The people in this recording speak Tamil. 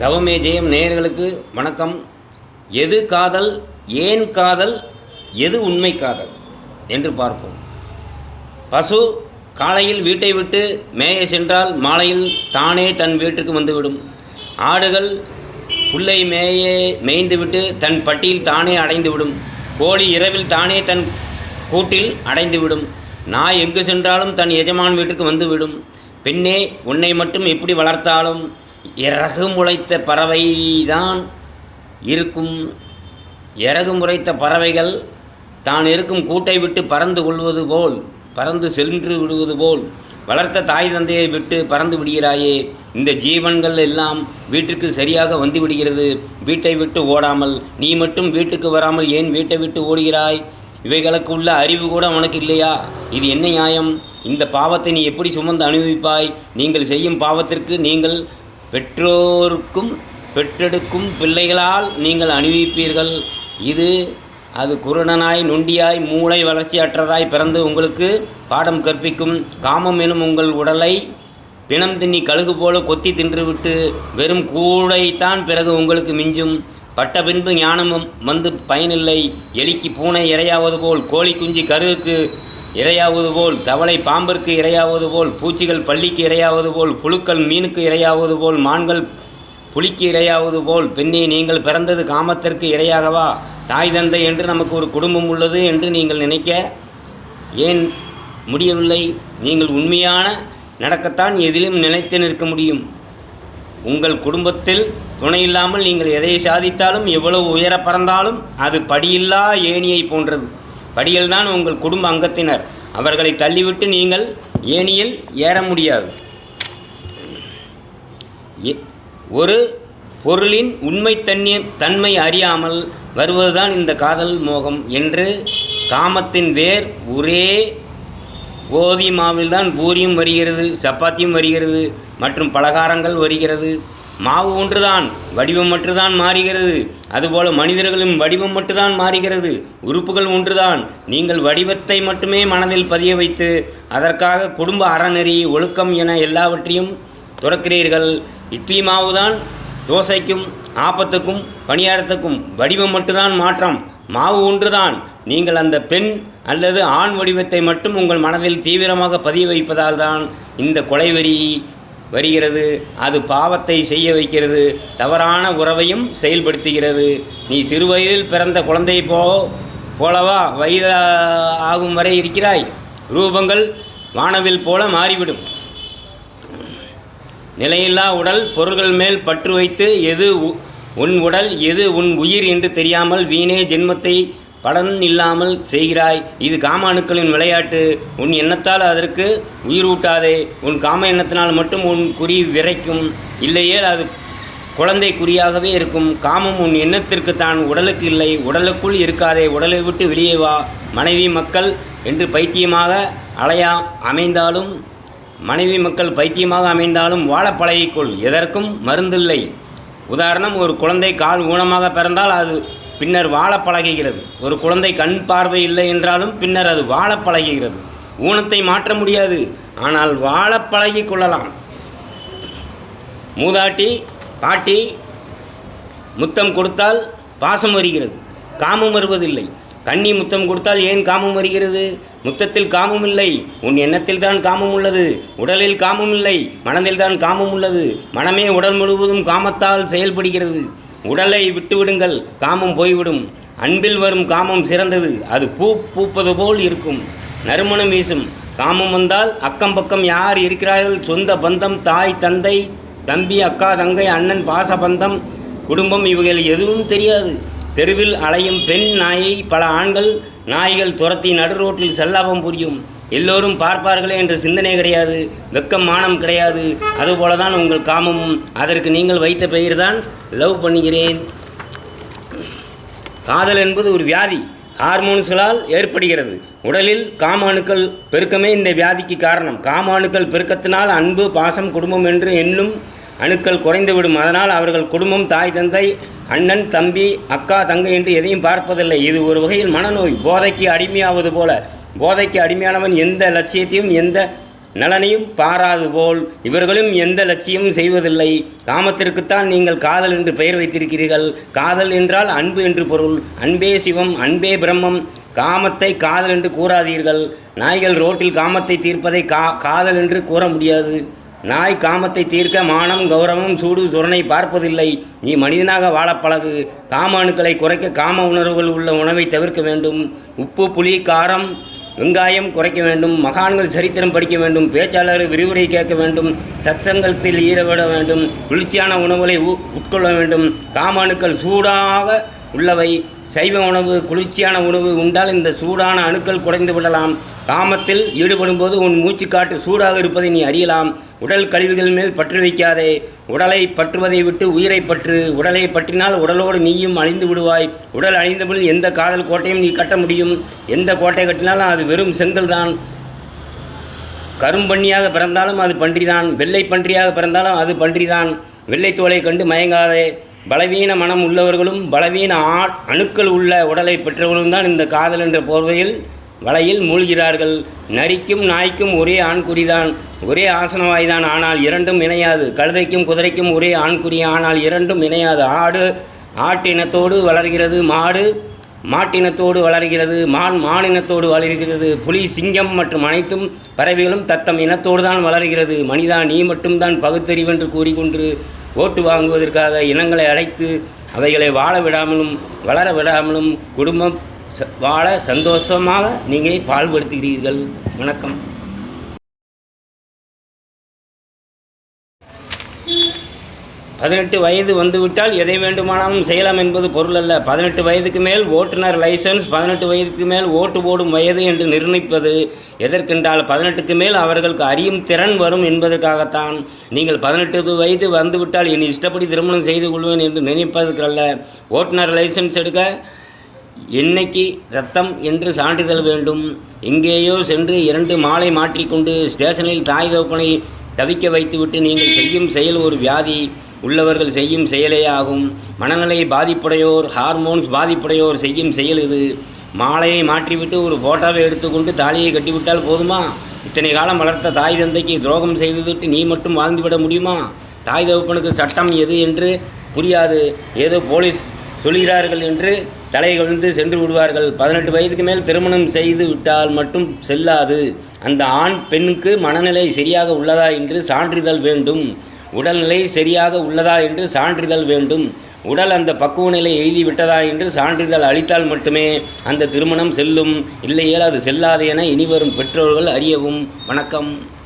தவமே ஜெயம் நேயர்களுக்கு வணக்கம். எது காதல் ஏன் காதல் எது உண்மை காதல் என்று பார்ப்போம். பசு காலையில் வீட்டை விட்டு மேய சென்றால் மாலையில் தானே தன் வீட்டுக்கு வந்துவிடும். ஆடுகள் புல்லை மேய மேய்ந்துவிட்டு தன் பட்டியில் தானே அடைந்துவிடும். கோழி இரவில் தானே தன் கூட்டில் அடைந்துவிடும். நாய் எங்கு சென்றாலும் தன் எஜமான் வீட்டுக்கு வந்துவிடும். பெண்ணே உன்னை மட்டும் எப்படி வளர்த்தாலும் இறகு முளைத்த பறவைதான் இருக்கும். இறகு முளைத்த பறவைகள் தான் இருக்கும் கூட்டை விட்டு பறந்து கொள்வது போல் பறந்து சென்று விடுவது போல். வளர்த்த தாய் தந்தையை விட்டு பறந்து விடுகிறாயே இந்த ஜீவன்கள் எல்லாம் வீட்டிற்கு சரியாக வந்து விடுகிறது. வீட்டை விட்டு ஓடாமல் நீ மட்டும் வீட்டுக்கு வராமல் ஏன் வீட்டை விட்டு ஓடுகிறாய்? இவைகளுக்கு உள்ள அறிவு கூட உனக்கு இல்லையா? இது என்ன நியாயம்? இந்த பாவத்தை நீ எப்படி சுமந்து அனுபவிப்பாய்? நீங்கள் செய்யும் பாவத்திற்கு நீங்கள் பெற்றோருக்கும் பெற்றெடுக்கும் பிள்ளைகளால் நீங்கள் அணிவிப்பீர்கள். இது அது குருடனாய் நொண்டியாய் மூளை வளர்ச்சியற்றதாய் பிறந்து உங்களுக்கு பாடம் கற்பிக்கும் காமம் எனும் உங்கள் உடலை பிணம் தின்னி கழுகு போல கொத்தி தின்றுவிட்டு வெறும் கூடைத்தான் பிறகு உங்களுக்கு மிஞ்சும். பட்ட பின்பு ஞானமும் வந்து பயனில்லை. எலிக்கு பூனை இரையாவது போல் கோழி குஞ்சு கருகுக்கு இரையாவது போல் தவளை பாம்பிற்கு இரையாவது போல் பூச்சிகள் பள்ளிக்கு இரையாவது போல் புழுக்கள் மீனுக்கு இரையாவது போல் மான்கள் புலிக்கு இரையாவது போல் பெண்ணே நீங்கள் பிறந்தது காமத்திற்கு இரையாகவா? தாய் தந்தை என்று நமக்கு ஒரு குடும்பம் உள்ளது என்று நீங்கள் நினைக்க ஏன் முடியவில்லை? நீங்கள் உண்மையான நடக்கத்தான் எதிலும் நிலைத்து நிற்க முடியும். உங்கள் குடும்பத்தில் துணை இல்லாமல் நீங்கள் எதை சாதித்தாலும் எவ்வளவு உயர பறந்தாலும் அது படியில்லா ஏணியை போன்றது. படியில்தான் உங்கள் குடும்ப அங்கத்தினர். அவர்களை தள்ளிவிட்டு நீங்கள் ஏனியில் ஏற முடியாது. எ- ஒரு பொருளின் உண்மை தன்மை தன்மை அறியாமல் வருவதுதான் இந்த காதல் மோகம் என்று காமத்தின் வேர் ஒரே கோதி மாவில்தான் பூரியும் வருகிறது சப்பாத்தியும் வருகிறது மற்றும் பலகாரங்கள் வருகிறது. மாவு ஒன்றுதான் வடிவம் மட்டும்தான் மாறுகிறது. அதுபோல மனிதர்களும் வடிவம் மட்டும்தான் மாறுகிறது. உறுப்புகள் ஒன்றுதான். நீங்கள் வடிவத்தை மட்டுமே மனதில் பதிய வைத்து அதற்காக குடும்ப அறநெறி ஒழுக்கம் என எல்லாவற்றையும் துறக்கிறீர்கள். இட்லி மாவுதான் தோசைக்கும் ஆப்பத்துக்கும் பணியாரத்துக்கும் வடிவம் மட்டும்தான் மாற்றம். மாவு ஒன்றுதான். நீங்கள் அந்த பெண் அல்லது ஆண் வடிவத்தை மட்டும் உங்கள் மனதில் தீவிரமாக பதிய வைப்பதால் தான் இந்த கொலைவெறி வருகிறது. அது பாவத்தை செய்ய வைக்கிறது. தவறான உறவையும் செயல்படுத்துகிறது. நீ சிறுவயதில் பிறந்த குழந்தை போ போலவா வயது ஆகும் வரை இருக்கிறாய். ரூபங்கள் வானவில் போல மாறிவிடும். நிலையில்லா உடல் பொருள்கள் மேல் பற்று வைத்து எது உ- உன் உடல் எது உன் உயிர் என்று தெரியாமல் வீணே ஜென்மத்தை பலன் இல்லாமல் செய்கிறாய். இது காம அணுக்களின் விளையாட்டு. உன் எண்ணத்தால் அதற்கு உயிர் ஊட்டாதே. உன் காம எண்ணத்தினால் மட்டும் உன் குறி விரைக்கும். இல்லையே அது குழந்தை குறியாகவே இருக்கும். காமம் உன் எண்ணத்திற்கு தான் உடலுக்கு இல்லை. உடலுக்குள் இருக்காதே. உடலை விட்டு வெளியே வா. மனைவி மக்கள் என்று பைத்தியமாக அலையா அமைந்தாலும் மனைவி மக்கள் பைத்தியமாக அமைந்தாலும் வாழ பழகிக்கொள். எதற்கும் மருந்தில்லை. உதாரணம் ஒரு குழந்தை கால் ஊனமாக பிறந்தால் அது பின்னர் வாழ பழகுகிறது. ஒரு குழந்தை கண் பார்வை இல்லை என்றாலும் பின்னர் அது வாழ பழகுகிறது. ஊனத்தை மாற்ற முடியாது. ஆனால் வாழ பழகிக் கொள்ளலாம். மூதாட்டி பாட்டி முத்தம் கொடுத்தால் பாசம் வருகிறது. காமம் வருவதில்லை. கண்ணி முத்தம் கொடுத்தால் ஏன் காமம் வருகிறது? முத்தத்தில் காமம் இல்லை. உன் எண்ணத்தில் தான் காமம் உள்ளது. உடலில் காமம் இல்லை. மனதில் தான் காமம் உள்ளது. மனமே உடல் முழுவதும் காமத்தால் செயல்படுகிறது. உடலை விட்டுவிடுங்கள் காமம் போய்விடும். அன்பில் வரும் காமம் சிறந்தது அது பூ பூப்பது போல் இருக்கும். நறுமணம் வீசும் காமம் வந்தால் அக்கம் பக்கம் யார் இருக்கிறார்கள்? சொந்த பந்தம் தாய் தந்தை தம்பி அக்கா தங்கை அண்ணன் பாச பந்தம் குடும்பம் இவைகள் எதுவும் தெரியாது. தெருவில் அலையும் பெண் நாயை பல ஆண்கள் நாய்கள் துரத்தி நடு ரோட்டில் செல்லாபம் புரியும். எல்லோரும் பார்ப்பார்களே என்ற சிந்தனை கிடையாது வெக்கம் மானம் கிடையாது. அதுபோல தான் உங்கள் காமமும். அதற்கு நீங்கள் வைத்த பெயர் தான் லவ் பண்ணுகிறேன். காதல் என்பது ஒரு வியாதி. ஹார்மோன்ஸ்களால் ஏற்படுகிறது. உடலில் காம அணுக்கள் பெருக்கமே இந்த வியாதிக்கு காரணம். காம அணுக்கள் பெருக்கத்தினால் அன்பு பாசம் குடும்பம் என்று எண்ணும் அணுக்கள் குறைந்துவிடும். அதனால் அவர்கள் குடும்பம் தாய் தந்தை அண்ணன் தம்பி அக்கா தங்கை என்று எதையும் பார்ப்பதில்லை. இது ஒரு வகையில் மனநோய். போதைக்கு அடிமையாவது போல. போதைக்கு அடிமையானவன் எந்த லட்சியத்தையும் எந்த நலனையும் பாராது போல் இவர்களும் எந்த லட்சியமும் செய்வதில்லை. காமத்திற்குத்தான் நீங்கள் காதல் என்று பெயர் வைத்திருக்கிறீர்கள். காதல் என்றால் அன்பு என்று பொருள். அன்பே சிவம் அன்பே பிரம்மம். காமத்தை காதல் என்று கூறாதீர்கள். நாய்கள் ரோட்டில் காமத்தை தீர்ப்பதை கா காதல் என்று கூற முடியாது. நாய் காமத்தை தீர்க்க மானம் கௌரவம் சூடு சுரணை பார்ப்பதில்லை. நீ மனிதனாக வாழ பழகு. காம அணுக்களை குறைக்க காம உணர்வுகள் உள்ள உணவை தவிர்க்க வேண்டும். உப்பு புளி காரம் வெங்காயம் குறைக்க வேண்டும் மகான்கள் சரித்திரம் படிக்க வேண்டும் பேச்சாளர் விரிவுரை கேட்க வேண்டும் சத்சங்கத்தில் ஈடுபட வேண்டும் குளிர்ச்சியான உணவுகளை உ- உட்கொள்ள வேண்டும் காமணுக்கள் சூடாக உள்ளவை சைவ உணவு குளிர்ச்சியான உணவு உண்டால் இந்த சூடான அணுக்கள் குறைந்து விடலாம். காமத்தில் ஈடுபடும்போது உன் மூச்சு காட்டு சூடாக இருப்பதை நீ அறியலாம். உடல் கழிவுகள் மேல் பற்று வைக்காதே. உடலை பற்றுவதை விட்டு உயிரை பற்று. உடலை பற்றினால் உடலோடு நீயும் அழிந்து விடுவாய். உடல் அழிந்தபின் எந்த காதல் கோட்டையும் நீ கட்ட முடியும். எந்த கோட்டை கட்டினாலும் அது வெறும் செங்கல் தான். கரும்பன்னியாக பிறந்தாலும் அது பன்றிதான். வெள்ளை பன்றியாக பிறந்தாலும் அது பன்றிதான். வெள்ளை தோலை கண்டு மயங்காதே. பலவீன மனம் உள்ளவர்களும் பலவீன ஆ அணுக்கள் உள்ள உடலை பெற்றவர்களும் தான் இந்த காதல் என்ற போர்வையில் வலையில் மூழ்கிறார்கள். நரிக்கும் நாய்க்கும் ஒரே ஆண்குறிதான். ஒரே ஆசனவாய்தான் ஆனால் இரண்டும் இணையாது. கழுதைக்கும் குதிரைக்கும் ஒரே ஆண்குறி ஆனால் இரண்டும் இணையாது. ஆடு ஆட்டினத்தோடு வளர்கிறது. மாடு மாட்டினத்தோடு வளர்கிறது. மான் மானினத்தோடு வளர்கிறது. புலி சிங்கம் மற்றும் அனைத்தும் பறவைகளும் தத்தம் இனத்தோடு தான் வளர்கிறது. மனிதா நீ மட்டும்தான் பகுத்தறிவென்று கூறிக்கொண்டு ஓட்டு வாங்குவதற்காக இனங்களை அழைத்து அவைகளை வாழ விடாமலும் வளர விடாமலும் குடும்பம் ச- வாழ சந்தோஷமாக நீங்கள் பால்படுத்துகிறீர்கள். வணக்கம். பதினெட்டு வயது வந்துவிட்டால் எதை வேண்டுமானாலும் செய்யலாம் என்பது பொருள் அல்ல பதினெட்டு வயதுக்கு மேல் ஓட்டுநர் லைசன்ஸ் பதினெட்டு வயதுக்கு மேல் ஓட்டு போடும் வயது என்று நிர்ணயிப்பது எதற்கென்றால் பதினெட்டுக்கு மேல் அவர்களுக்கு அறியும் திறன் வரும் என்பதற்காகத்தான். நீங்கள் பதினெட்டு வயது வந்துவிட்டால் என் இஷ்டப்படி திருமணம் செய்து கொள்வேன் என்று நினைப்பதற்கல்ல. ஓட்டுநர் லைசன்ஸ் எடுக்க என்னைக்கு ரத்தம் என்று சான்றிதழ் வேண்டும். எங்கேயோ சென்று இரண்டு மாலை மாற்றிக்கொண்டு ஸ்டேஷனில் தாய் தோப்பனை தவிக்க வைத்துவிட்டு நீங்கள் செய்யும் செயல் ஒரு வியாதி. உள்ளவர்கள் செய்யும் செயலே ஆகும். மனநிலை பாதிப்புடையோர் ஹார்மோன்ஸ் பாதிப்புடையோர் செய்யும் செயல் இது. மாலையை மாற்றிவிட்டு ஒரு ஃபோட்டோவை எடுத்துக்கொண்டு தாலியை கட்டிவிட்டால் போதுமா? இத்தனை காலம் வளர்த்த தாய் தந்தைக்கு துரோகம் செய்துவிட்டு நீ மட்டும் வாழ்ந்துவிட முடியுமா? தாய் தகப்பனுக்கு சட்டம் எது என்று புரியாது. ஏதோ போலீஸ் சொல்கிறார்கள் என்று தலை கவிழ்ந்து சென்று விடுவார்கள். பதினெட்டு வயதுக்கு மேல் திருமணம் செய்து விட்டால் மட்டும் செல்லாது. அந்த ஆண் பெண்ணுக்கு மனநிலை சரியாக உள்ளதா என்று சான்றிதழ் வேண்டும். உடல்நிலை சரியாக உள்ளதா என்று சான்றிதழ் வேண்டும். உடல் அந்த பக்குவ நிலை எய்தி விட்டதா என்று சான்றிதழ் அளித்தால் மட்டுமே அந்த திருமணம் செல்லும். இல்லையேல் அது செல்லாது என இனிவரும் பெற்றோர்கள் அறியவும். வணக்கம்.